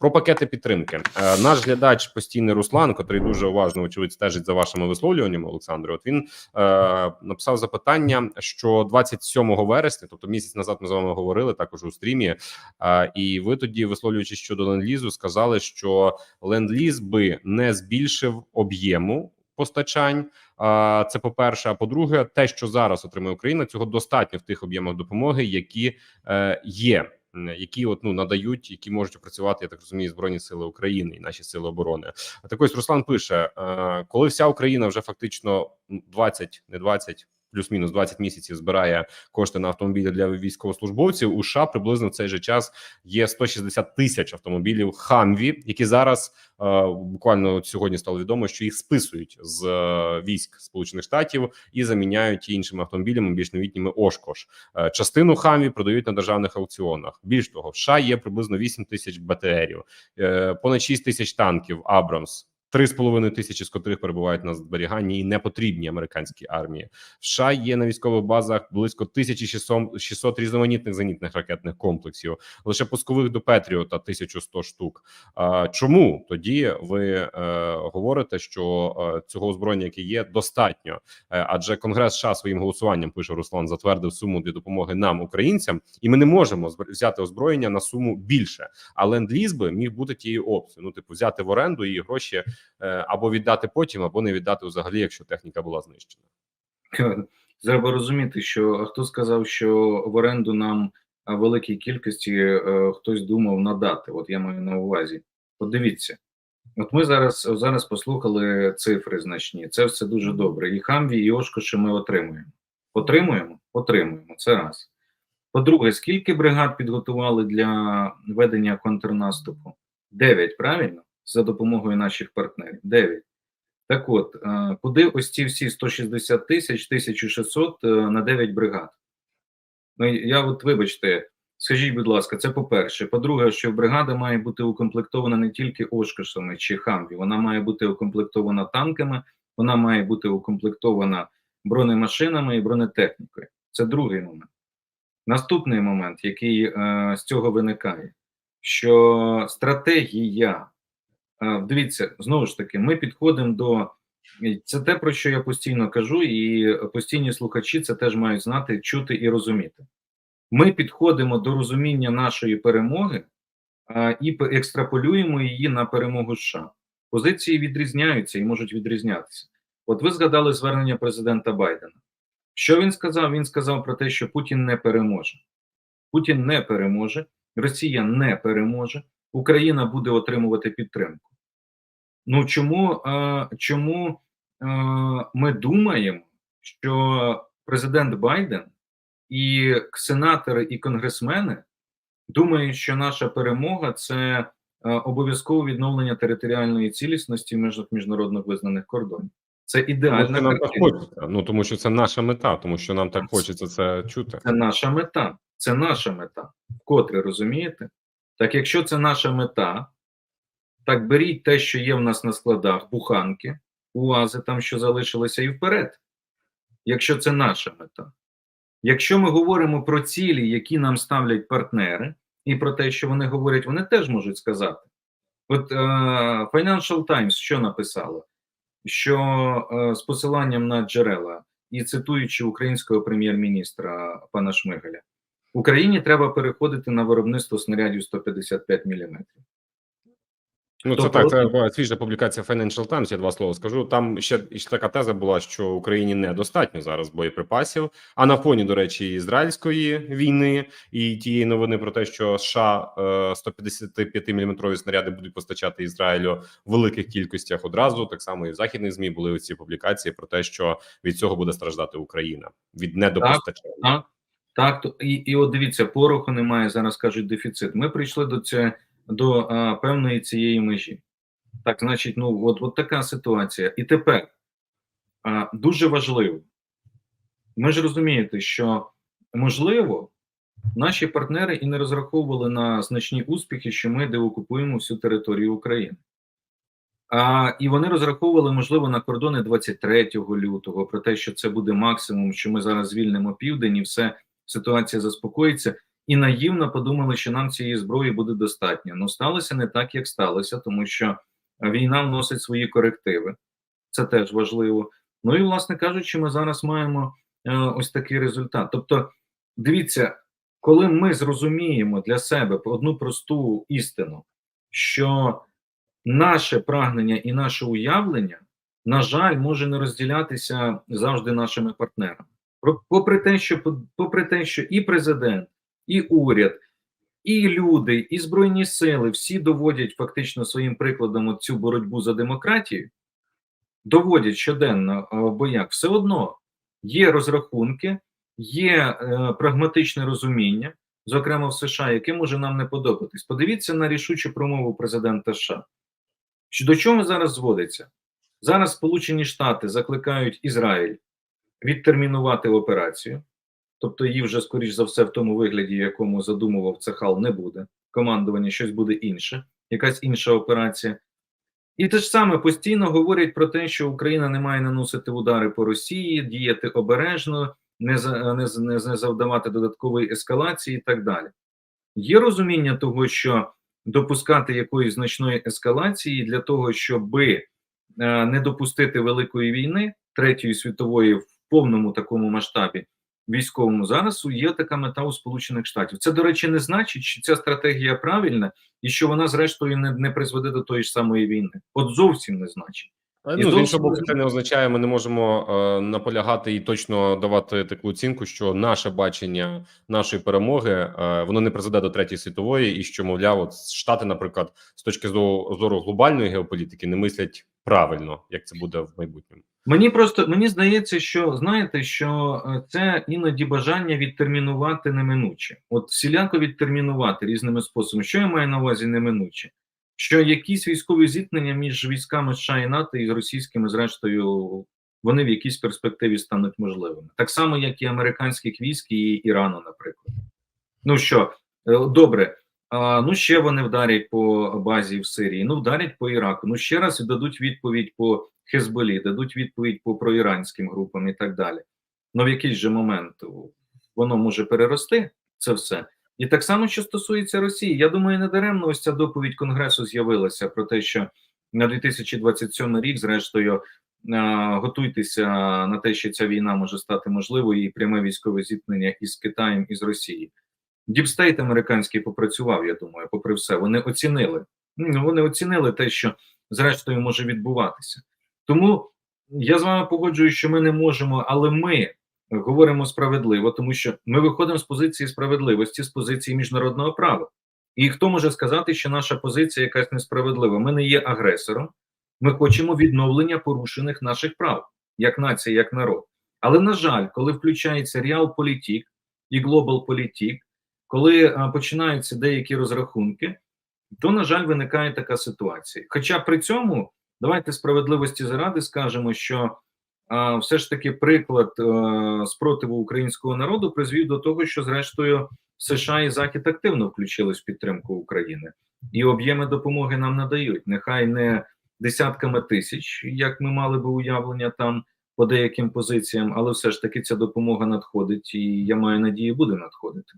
Про пакети підтримки. Е, Наш глядач постійний Руслан, котрий дуже уважно очевидь стежить за вашими висловлюваннями, Олександре. От він е, написав запитання, що 27 вересня, тобто місяць назад, ми з вами говорили також у стрімі. Е, і ви тоді, висловлюючи щодо ленд-лізу, сказали, що ленд-ліз би не збільшив об'єму постачань. А, Це по перше. А по-друге, те, що зараз отримує Україна, цього достатньо в тих об'ємах допомоги, які е, є. Які от ну надають, які можуть працювати, я так розумію, збройні сили України і наші сили оборони. А також Руслан пише: е, коли вся Україна вже фактично м, 20, не 20, плюс-мінус 20 місяців збирає кошти на автомобілі для військовослужбовців. У США приблизно в цей же час є 160 тисяч автомобілів Хамві, які зараз е, буквально сьогодні стало відомо, що їх списують з е, військ Сполучених Штатів і заміняють іншими автомобілями більш новітніми Ошкош. Е, частину Хамві продають на державних аукціонах. Більш того, в США є приблизно 8 тисяч БТРів, понад 6 тисяч танків Абрамс. Три з половиною тисячі з котрих перебувають на зберіганні і не потрібні американській армії. В США є на військових базах близько 1600 600 різноманітних зенітних ракетних комплексів, лише пускових до Петріота 1100 штук. Чому тоді ви е, говорите, що е, цього озброєння, яке є, достатньо? Е, адже Конгрес США своїм голосуванням пише Руслан, затвердив суму для допомоги нам, українцям, і ми не можемо взяти озброєння на суму більше. А ленд-ліз би міг бути тією опцією. Ну, типу, взяти в оренду і гроші або віддати потім, або не віддати взагалі, якщо техніка була знищена. Треба розуміти, що хто сказав, що в оренду нам великій кількості е, хтось думав надати. От я маю на увазі. От дивіться, от ми зараз зараз послухали цифри значні. Це все дуже добре. І хамві, і Ошкоші ми отримуємо. Отримуємо? Отримуємо. Це раз. По-друге, скільки бригад підготували для ведення контрнаступу? Дев'ять, правильно? За допомогою наших партнерів. Дев'ять. Так от, е, куди ось ці всі 160 тисяч, 1600 е, на 9 бригад? Ну, я от, вибачте, скажіть, будь ласка, це по-перше. По-друге, що бригада має бути укомплектована не тільки Ошкашами чи Хамві, вона має бути укомплектована танками, вона має бути укомплектована бронемашинами і бронетехнікою. Це другий момент. Наступний момент, який е, з цього виникає, що стратегія Дивіться, знову ж таки, ми підходимо до це те, про що я постійно кажу, і постійні слухачі це теж мають знати, чути і розуміти. Ми підходимо до розуміння нашої перемоги і екстраполюємо її на перемогу США. Позиції відрізняються і можуть відрізнятися. От ви згадали звернення президента Байдена. Що він сказав? Він сказав про те, що Путін не переможе. Путін не переможе, Росія не переможе, Україна буде отримувати підтримку. Ну чому, е, чому е, ми думаємо, що президент Байден і сенатори і конгресмени думають, що наша перемога це е, обов'язкове відновлення територіальної цілісності міжнародно визнаних кордонів? Це ідеальна нам так хочеться. Ну тому що це наша мета, тому що нам так хочеться це чути. Це наша мета. Це наша мета. Вкотре розумієте? Так, якщо це наша мета, так беріть те, що є в нас на складах, буханки, УАЗи, там що залишилося, і вперед. Якщо це наша мета. Якщо ми говоримо про цілі, які нам ставлять партнери, і про те, що вони говорять, вони теж можуть сказати. От е, Financial Times що написало? Що е, з посиланням на джерела і цитуючи українського прем'єр-міністра пана Шмигаля, Україні треба переходити на виробництво снарядів 155 мм. Ну, це Тобто- так. Це була свіжа публікація Financial Times, Я два слова скажу. Там ще, ще така теза була, що Україні недостатньо зараз боєприпасів. А на фоні, до речі, ізраїльської війни і тієї новини про те, що США е, 155 мм снаряди будуть постачати Ізраїлю в великих кількостях одразу. Так само і в західних змі були ці публікації про те, що від цього буде страждати Україна від недопостачання. Так, так то і, і от дивіться, пороху немає. Зараз кажуть дефіцит. Ми прийшли до це до а, певної цієї межі. Так, значить, ну от, от така ситуація. І тепер а, дуже важливо. Ми ж розумієте, що можливо наші партнери і не розраховували на значні успіхи, що ми деокупуємо всю територію України. А, і вони розраховували, можливо, на кордони 23 лютого, про те, що це буде максимум, що ми зараз звільнимо південь, і все ситуація заспокоїться. І наївно подумали, що нам цієї зброї буде достатньо. Ну сталося не так, як сталося, тому що війна вносить свої корективи. Це теж важливо. Ну і, власне кажучи, ми зараз маємо е, ось такий результат. Тобто, дивіться, коли ми зрозуміємо для себе одну просту істину, що наше прагнення і наше уявлення, на жаль, може не розділятися завжди нашими партнерами. Попри те, що попри те, що і президент, і уряд, і люди, і збройні сили всі доводять фактично своїм прикладом цю боротьбу за демократію, доводять щоденно е, в боях, все одно є розрахунки, є е, прагматичне розуміння, зокрема в США, яке може нам не подобатись. Подивіться на рішучу промову президента США. До чого зараз зводиться? Зараз Сполучені Штати закликають Ізраїль відтермінувати операцію, тобто її вже, скоріш за все, в тому вигляді, в якому задумував Цехал, не буде. Командування щось буде інше, якась інша операція. І те ж саме постійно говорять про те, що Україна не має наносити удари по Росії, діяти обережно, не, не, не, завдавати додаткової ескалації і так далі. Є розуміння того, що допускати якоїсь значної ескалації для того, щоби е, не допустити великої війни третьої світової в повному такому масштабі військовому зараз є така мета у Сполучених Штатів. Це, до речі, не значить, що ця стратегія правильна і що вона, зрештою, не, не призведе до тої ж самої війни. От зовсім не значить. І Ну, з іншого боку, це не означає, ми не можемо е, наполягати і точно давати таку оцінку, що наше бачення нашої перемоги е, воно не призведе до третьої світової, і що мовляв, от штати, наприклад, з точки зору, зору глобальної геополітики, не мислять правильно, як це буде в майбутньому. Мені просто мені здається, що знаєте, що е, це іноді бажання відтермінувати неминуче. От всіляко відтермінувати різними способами. Що я маю на увазі неминуче? Що якісь військові зіткнення між військами США і НАТО і російськими, зрештою, вони в якійсь перспективі стануть можливими. Так само, як і американських військ і Ірану, наприклад. Ну що, е, добре, а, ну ще вони вдарять по базі в Сирії, ну вдарять по Іраку. Ну ще раз дадуть відповідь по Хезболі, дадуть відповідь по проіранським групам і так далі. Ну в якийсь же момент воно може перерости це все. І так само, що стосується Росії, я думаю, не даремно ось ця доповідь Конгресу з'явилася про те, що на 2027 рік, зрештою, готуйтеся на те, що ця війна може стати можливою, і пряме військове зіткнення із Китаєм і з Росією. Діпстейт американський попрацював, я думаю, попри все. Вони оцінили. Вони оцінили те, що зрештою може відбуватися. Тому я з вами погоджуюсь, що ми не можемо, але ми говоримо справедливо, тому що ми виходимо з позиції справедливості, з позиції міжнародного права. І хто може сказати, що наша позиція якась несправедлива? Ми не є агресором, ми хочемо відновлення порушених наших прав, як нація, як народ. Але на жаль, коли включається реал-політік і глобал-політік, коли а, починаються деякі розрахунки, то, на жаль, виникає така ситуація. Хоча при цьому давайте справедливості заради скажемо, що а, все ж таки приклад а, спротиву українського народу призвів до того, що зрештою США і Захід активно включились в підтримку України, і об'єми допомоги нам надають. Нехай не десятками тисяч, як ми мали би уявлення там по деяким позиціям, але все ж таки ця допомога надходить, і я маю надію, буде надходити.